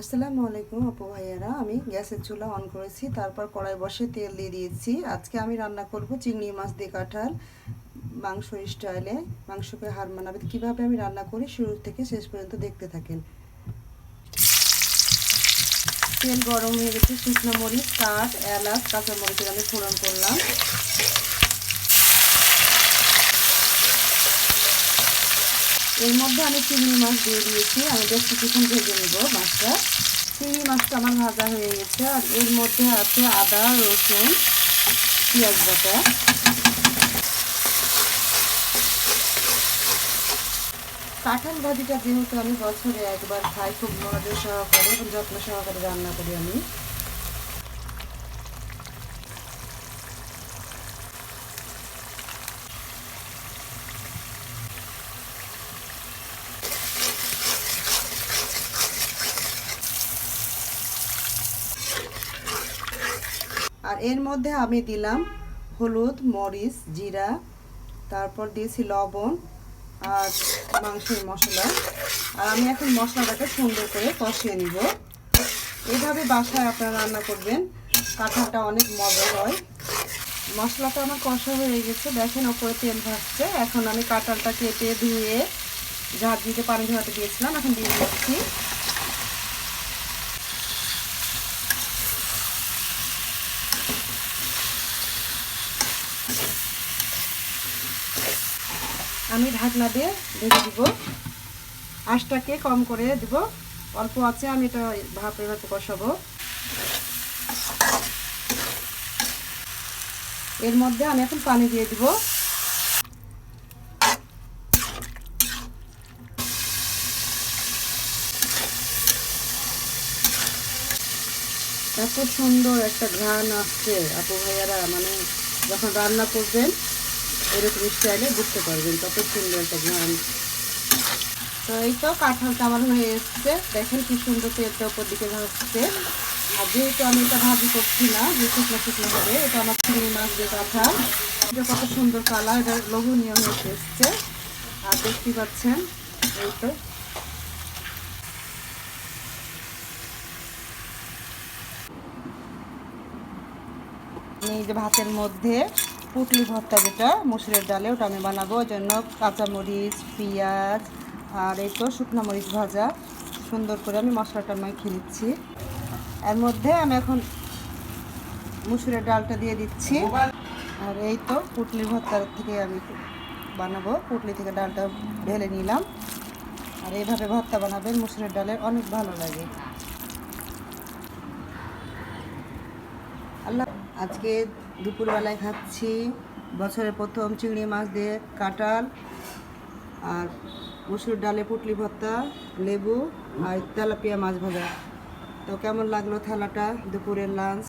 আসসালামু আলাইকুম আপু ভাইয়ারা। আমি গ্যাসের চুলা অন করেছি, তারপর কড়াই বসে তেল দিয়ে দিয়েছি। আজকে আমি রান্না করব চিংড়ি মাছ দিয়ে কাঁঠাল, মাংস স্টাইলে মাংসকে হার মানাবে। কীভাবে আমি রান্না করি শুরু থেকে শেষ পর্যন্ত দেখতে থাকেন। তেল গরম হয়ে গেছে, শুকনো মরিচ, কাঠ, এলাচ কাঁচা মরিচের আমি ফোড়ন করলাম। এর মধ্যে আমি চিংড়ি মাছ দিয়ে দিয়েছি। আমি বেশ কিছুক্ষণ ভেজে নেব মাছটা। চিংড়ি মাছটা আমার ভাজা হয়ে গেছে। আর এর মধ্যে আছে আদা, রসুন, পেঁয়াজ বাটা। কাঁঠাল ভাজিটা যেহেতু আমি বছরে একবার খাই, খুব মনোযোগ সহকারে এবং যত্ন সহকারে রান্না করি আমি। এর মধ্যে আমি দিলাম হলুদ, মরিচ, জিরা, তারপর দিয়েছি লবণ আর মাংসের মশলা। আর আমি এখন মশলাটাকে সুন্দর করে কষিয়ে নিব। এইভাবে বাসায় আপনারা রান্না করবেন। কাঁঠালটা অনেক মজা হয়। মশলাটা আমার কষা হয়ে গেছে। দেখেন ওপরে তেল ভাসছে। এখন আমি কাঁঠালটা কেটে ধুয়ে ঝাঁট দিতে পানি ধোয়াতে দিয়েছিলাম। এখন দিয়ে দিচ্ছি। আমি ঢাকনা দিয়ে ঢেকে দিব। আঁশটাকে কম করে দিব। অল্প আছে, আমি এটা ভাপে ভাপে বসাবো এর মধ্যে আমি এখন পানি দিয়ে দিব। এত সুন্দর একটা ঘ্রাণ আসছে। আপু ভাইয়ারা মানে যখন রান্না করবেন এরকম স্টাইলে বুঝতে পারবেন। কত সুন্দর একটা ঘ্রাণ। তো এই তো কাঁঠালটা আমার হয়ে এসছে। দেখেন কি সুন্দর তেলটা উপর দিকে ভাসছে। আর যেহেতু আমি এটা ভাজি করছি না, যে শুকনো শুকনো হবে, এটা আমার চিংড়ি মাছ দিয়ে কাঁঠাল। এটা কত সুন্দর কালার, এটা লোভনীয় হয়ে এসছে। আর দেখতে পাচ্ছেন, এই তো। এই যে ভাতের মধ্যে পুটলি ভর্তা যেটা, মুসুরের ডালে, ওটা আমি বানাবো। ওই জন্য কাঁচামরিচ পেঁয়াজ, আর এই তো শুকনো মরিচ ভাজা। সুন্দর করে আমি মশলাটা মাখিয়ে নিচ্ছি। এর মধ্যে আমি এখন মুসুরের ডালটা দিয়ে দিচ্ছি। আর এই তো পুটলি ভর্তার থেকে আমি বানাবো। পুটলি থেকে ডালটা ঢেলে নিলাম। আর এইভাবে ভর্তা বানাবেন, মুসুরের ডালের অনেক ভালো লাগে। আল্লাহ আজকে দুপুরবেলায় খাচ্ছি। বছরের প্রথম চিংড়ি মাছ দিয়ে কাঁঠাল আর মসুর ডালে পুটলি ভর্তা, লেবু আর তেলাপিয়া মাছ ভাজা। তো কেমন লাগল থালাটা দুপুরের লাঞ্চ